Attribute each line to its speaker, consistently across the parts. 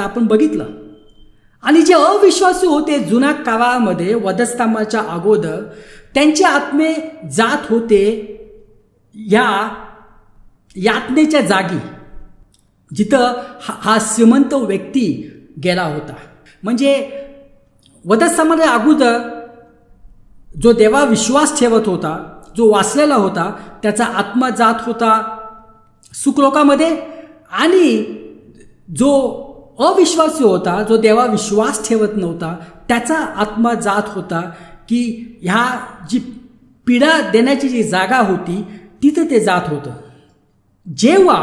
Speaker 1: आपण बघितलं. आणि जे अविश्वासू होते जुन्या काळामध्ये वधस्तंभाच्या अगोदर त्यांचे आत्मे जात होते या यातनेच्या जागी जिथं हा हा श्रीमंत व्यक्ती गेला होता. म्हणजे वधस्तंभाच्या अगोदर जो देवा विश्वास ठेवत होता जो वाचलेला होता त्याचा आत्मा जात होता सुखलोकामध्ये आणि जो अविश्वासी होता जो देवा विश्वास ठेवत नव्हता त्याचा आत्मा जात होता की ह्या जी पीडा देण्याची जी जागा होती तिथं ते जात होतं. जेव्हा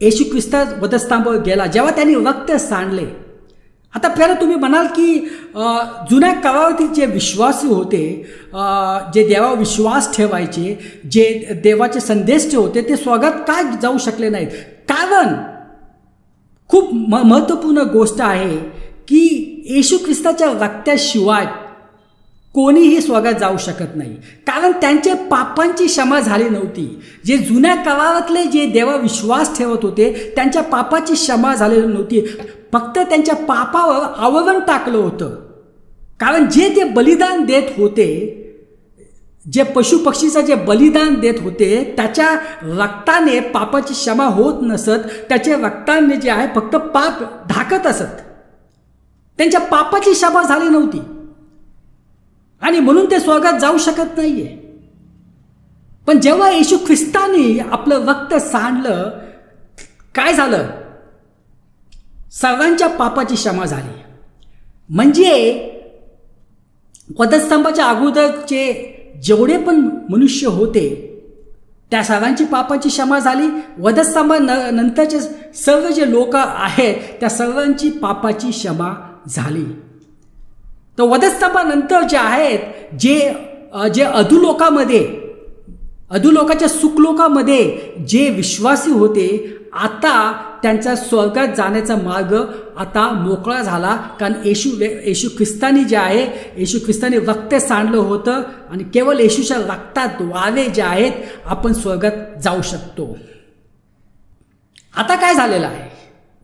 Speaker 1: येशू ख्रिस्ता वधस्तंभावर गेला जेव्हा त्यांनी रक्त सांडले आता पहिला तुम्ही म्हणाल की जुन्या काळावरती जे विश्वासी होते जे देवा विश्वास ठेवायचे जे देवाचे संदेश होते ते स्वागत काय जाऊ शकले नाहीत? कारण खूप म महत्त्वपूर्ण गोष्ट आहे की येशू ख्रिस्ताच्या रक्ताशिवाय कोणीही स्वर्गात जाऊ शकत नाही. कारण त्यांचे पापांची क्षमा झाली नव्हती. जे जुन्या करारातले जे देवा विश्वास ठेवत होते त्यांच्या पापाची क्षमा झालेली नव्हती. फक्त त्यांच्या पापावर आवरण टाकलं होतं. कारण जे ते बलिदान देत होते जे पशुपक्षीचं जे बलिदान देत होते त्याच्या रक्ताने पापाची क्षमा होत नसत त्याचे रक्ताने जे आहे फक्त पाप ढाकत असत. त्यांच्या पापाची क्षमा झाली नव्हती. आणि म्हणून ते स्वर्गात जाऊ शकत नाहीये. पण जेव्हा येशू ख्रिस्तानी आपलं रक्त सांडलं काय झालं? सर्वांच्या पापाची क्षमा झाली. म्हणजे वधस्तंभाच्या अगोदरचे जेवढे पण मनुष्य होते त्या सर्वांची पापाची क्षमा झाली. वधस्तंभा न नंतरचे सर्व जे लोक आहेत त्या सर्वांची पापाची क्षमा झाली. तर वधस्तंभानंतर जे आहेत जे जे अधुलोकामध्ये अधुलोकाच्या सुखलोकामध्ये जे विश्वासी होते आता त्यांचा स्वर्गात जाण्याचा मार्ग आता मोकळा झाला कारण येशू येशू ख्रिस्तानी जे आहे येशू ख्रिस्तानी रक्त सांडलं होतं आणि केवळ येशूच्या रक्तात वावे जे आहेत आपण स्वर्गात जाऊ शकतो. आता काय झालेलं आहे?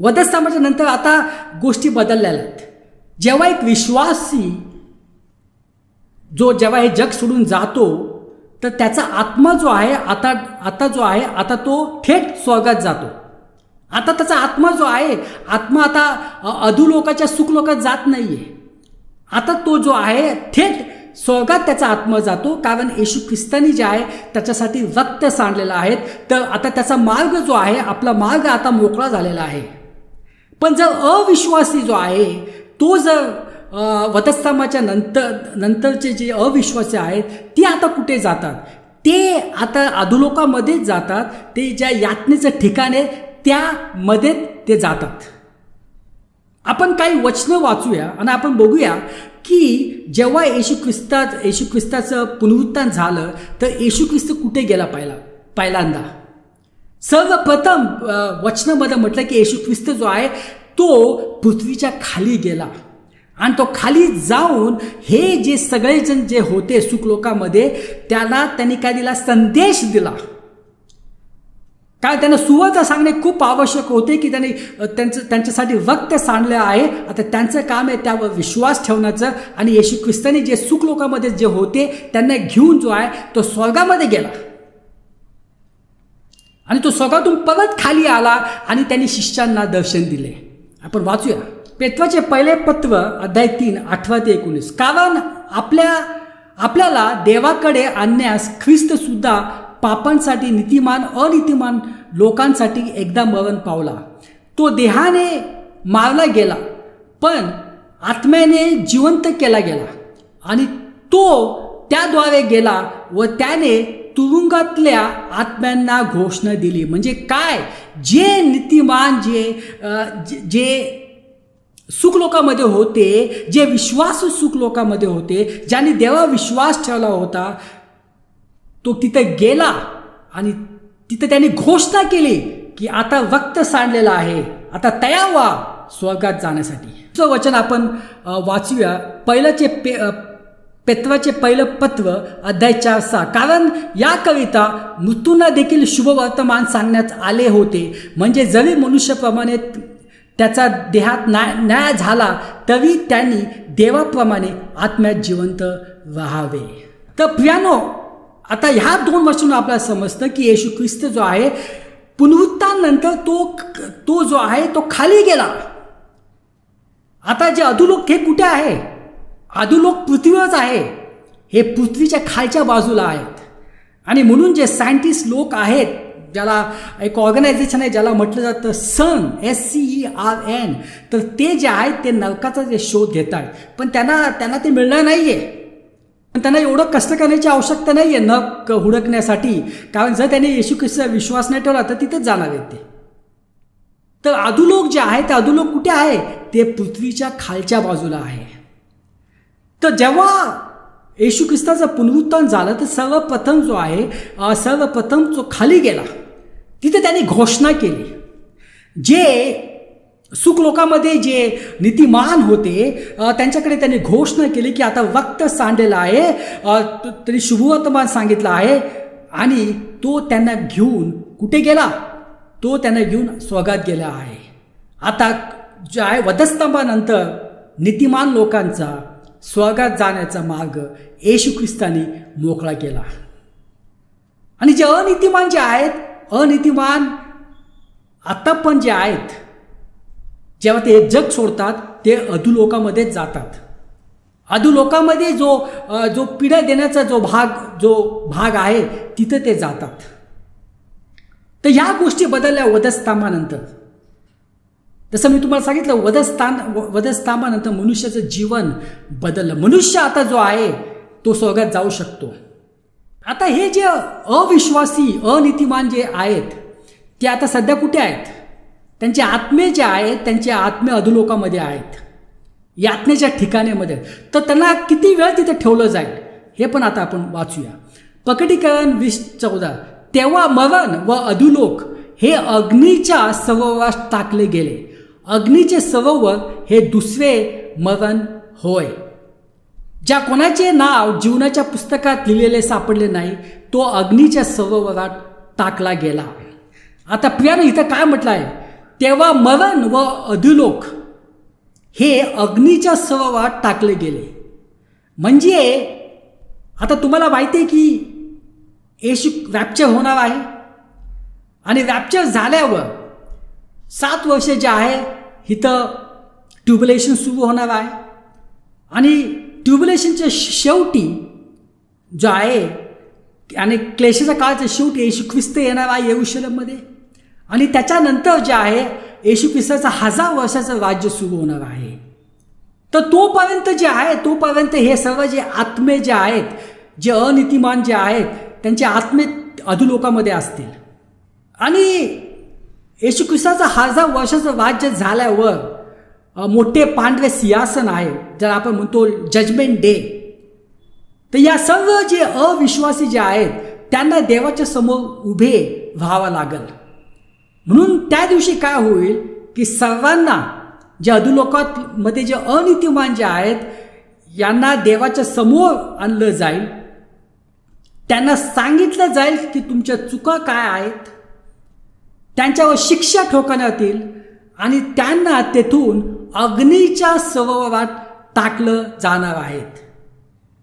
Speaker 1: वधस्तंभाच्या नंतर आता गोष्टी बदलल्या आहेत. जेव्हा एक विश्वासी जो जेव्हा हे जग सोडून जातो तर त्याचा आत्मा जो आहे आता आता जो आहे आता तो थेट स्वर्गात जातो. आता त्याचा आत्मा जो आहे आत्मा आता अधुलोकाच्या सुखलोकात जात नाही आहे आता तो जो आहे थेट स्वर्गात त्याचा आत्मा जातो. कारण येशू ख्रिस्तानी जे आहे त्याच्यासाठी रक्त सांडलेलं आहे तर आता त्याचा मार्ग जो आहे आपला मार्ग आता मोकळा झालेला आहे. पण जर अविश्वासी जो आहे तो जर वधस्तंभाच्या नंतर नंतरचे जे अविश्वासी आहेत ते आता कुठे जातात? ते आता अधोलोकामध्येच जातात ते ज्या यातनेचं ठिकाण आहे त्यामध्ये ते जातात. आपण काही वचनं वाचूया आणि आपण बघूया की जेव्हा येशू ख्रिस्ता येशू ख्रिस्ताचं पुनरुत्थान झालं तर येशू ख्रिस्त कुठे गेला पहिला? पहिल्यांदा. सर्वप्रथम वचनामध्ये म्हटलं की येशू ख्रिस्त जो आहे तो पृथ्वीच्या खाली गेला. आणि तो खाली जाऊन हे जे सगळेजण जे होते सुखलोकामध्ये त्याला त्यांनी काय दिला? संदेश दिला. काय त्यांना सुवार्ता सांगणे खूप आवश्यक होते की त्यांनी त्यांचं त्यांच्यासाठी रक्त सांडलं आहे. आता त्यांचं काम आहे त्यावर विश्वास ठेवण्याचं. आणि येशू ख्रिस्तानी जे सुखलोकामध्ये जे होते त्यांना घेऊन जो आहे तो स्वर्गामध्ये गेला. आणि तो स्वर्गातून परत खाली आला आणि त्यांनी शिष्यांना दर्शन दिले. आपण वाचूया. पेत्वाचे पहिले पत्र अध्याय तीन आठवा ते एकोणीस. कारण आपल्या आपल्याला देवाकडे आणण्यास ख्रिस्तसुद्धा पापांसाठी नीतिमान अनितिमान लोकांसाठी एकदा मरण पावला. तो देहाने मारला गेला पण आत्म्याने जिवंत केला गेला आणि तो त्याद्वारे गेला व त्याने तुरुंगातल्या आत्म्यांना घोषणा दिली. म्हणजे काय? जे नीतिमान जे- जे सुखलोकामध्ये होते जे विश्वास सुखलोकामध्ये होते ज्याने देवा विश्वास ठेवला होता तो तिथं गेला आणि तिथं त्याने घोषणा केली की आता रक्त सांडलेला आहे. आता तयार व्हा स्वर्गात जाण्यासाठी. दुसरं वचन आपण वाचूया. पहिल्याचे पे पेत्वाचे पहिलं पत्र अध्याय चार सहा. कारण याकरिता मृत्यूंना देखील शुभवर्तमान सांगण्यात आले होते. म्हणजे जरी मनुष्याप्रमाणे त्याचा देहात न्याय न्याय झाला तरी त्यांनी देवाप्रमाणे आत्म्यात जिवंत राहावे. तर प्रियानो आता ह्या दोन वर्षांना आपल्याला समजतं की येशू ख्रिस्त जो आहे पुनरुत्तानंतर तो तो जो आहे तो खाली गेला. आता जे अधुलोक हे कुठे आहे? अधुलोक पृथ्वीवरच आहे. हे पृथ्वीच्या खालच्या बाजूला आहेत. आणि म्हणून जे सायंटिस्ट लोक आहेत ज्याला एक ऑर्गनायझेशन आहे ज्याला म्हटलं जातं सन S C E R N तर ते जे आहेत ते नरकाचा जे शोध घेत आहेत. पण त्यांना त्यांना ते मिळणार नाही आहे पण त्यांना एवढं कष्ट करण्याची आवश्यकता नाही आहे नक हुडकण्यासाठी. कारण जर त्यांनी येशू ख्रिस्ताचा विश्वास नाही ठेवला तर तिथेच जाणार आहेत ते. तर अधुलोक जे आहे ते अधुलोक कुठे आहे? ते पृथ्वीच्या खालच्या बाजूला आहे. तर जेव्हा येशू ख्रिस्ताचं पुनरुत्थान झालं तर सर्वप्रथम जो आहे सर्वप्रथम जो खाली गेला. तिथे त्यांनी घोषणा केली. जे सुख लोकांमध्ये जे नीतिमान होते त्यांच्याकडे त्यांनी घोषणा केली की आता वक्त सांडलेला आहे त्यांनी शुभवर्तमान सांगितलं आहे आणि तो त्यांना घेऊन कुठे गेला? तो त्यांना घेऊन स्वर्गात गेला आहे. आता जे आहे वधस्तंभानंतर नीतिमान लोकांचा स्वर्गात जाण्याचा मार्ग येशू ख्रिस्तानी मोकळा केला. आणि जे अनितिमान जे आहेत अनितिमान आत्ता पण जे आहेत जेव्हा ते जग सोडतात ते अधुलोकामध्येच जातात. अधुलोकामध्ये जो जो पिढ्या देण्याचा जो भाग जो भाग आहे तिथं ते जातात. तर ह्या गोष्टी बदलल्या वधस्थामानंतर. जसं मी तुम्हाला सांगितलं वधस्थान व- वधस्थामानंतर मनुष्याचं जीवन बदललं. मनुष्य आता जो आहे तो स्वर्गात जाऊ शकतो. आता हे जे अविश्वासी अनितिमान जे आहेत ते आता सध्या कुठे आहेत? त्यांचे आत्मे जे आहेत त्यांचे आत्मे अधुलोकामध्ये आहेत. यातनेच्या ठिकाणामध्ये तर त्यांना किती वेळ तिथे ठेवलं जाईल हे पण आता आपण वाचूया. प्रकटीकरण वीस चौदा. तेव्हा मरण व अधुलोक हे अग्नीच्या सरोवरास टाकले गेले. अग्नीचे सरोवर हे दुसरे मरण होय. ज्या कोणाचे नाव जीवनाच्या पुस्तकात लिहिलेले सापडले नाही तो अग्नीच्या सरोवरात टाकला गेला. आता प्रियानं इथं काय म्हटलं आहे तेव्हा मरण व अधुलोक हे अग्नीच्या सरोवरात टाकले गेले. म्हणजे आता तुम्हाला माहिती आहे की येशू रॅप्चर होणार आहे. आणि रॅप्चर झाल्यावर सात वर्ष जे आहे इथं ट्युबलेशन सुरू होणार आहे. आणि ट्युब्युलेशनच्या शेवटी जो आहे आणि क्लेशाच्या काळाच्या शेवटी येशू ख्रिस्त येणार आहे येऊशलममध्ये आणि त्याच्यानंतर जे आहे येशू ख्रिस्ताचं हजार वर्षाचं राज्य सुरू होणार आहे. तर तोपर्यंत जे आहे तोपर्यंत हे सर्व जे आत्मे जे आहेत जे अनितिमान जे आहेत त्यांचे आत्मे अधुलोकामध्ये असतील. आणि येशू ख्रिस्ताचं हजार वर्षाचं राज्य झाल्यावर मोठे पांढरे सिंहासन आहे. ज्याला आपण म्हणतो जजमेंट डे तर या सर्व जे अविश्वासी जे आहेत त्यांना देवाच्या समोर उभे व्हावं लागल. म्हणून त्या दिवशी काय होईल की सर्वांना जे अधुलोकात मध्ये जे अनितिमान जे आहेत यांना देवाच्या समोर आणलं जाईल. त्यांना सांगितलं जाईल की तुमच्या चुका काय आहेत? त्यांच्यावर शिक्षा ठोकण्यात येईल. आणि त्यांना तेथून अग्नीच्या सरोवरात टाकलं जाणार आहेत.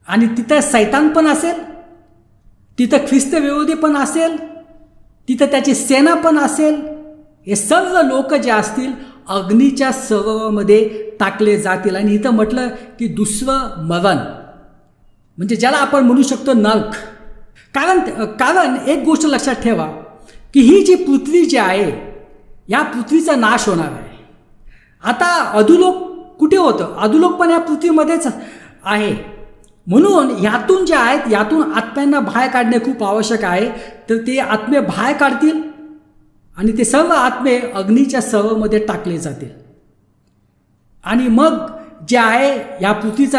Speaker 1: आणि तिथं सैतान पण असेल तिथं ख्रिस्त विरोधी पण असेल तिथं त्याची सेना पण असेल हे सर्व लोक जे असतील अग्नीच्या सरोवरामध्ये टाकले जातील. आणि इथं म्हटलं की दुसरं मरण. म्हणजे ज्याला आपण म्हणू शकतो नर्क. कारण कारण एक गोष्ट लक्षात ठेवा की ही जी पृथ्वी जी आहे या पृथ्वीचा नाश होणार आहे. आता अधुलोक कुठे होतं? अधुलोक पण या पृथ्वीमध्येच आहे. म्हणून यातून जे आहेत यातून आत्म्यांना बाहेर काढणे खूप आवश्यक आहे. तर ते आत्मे बाहेर काढतील आणि ते सर्व आत्मे अग्नीच्या सवमध्ये टाकले जातील. आणि मग जे आहे या पृथ्वीचा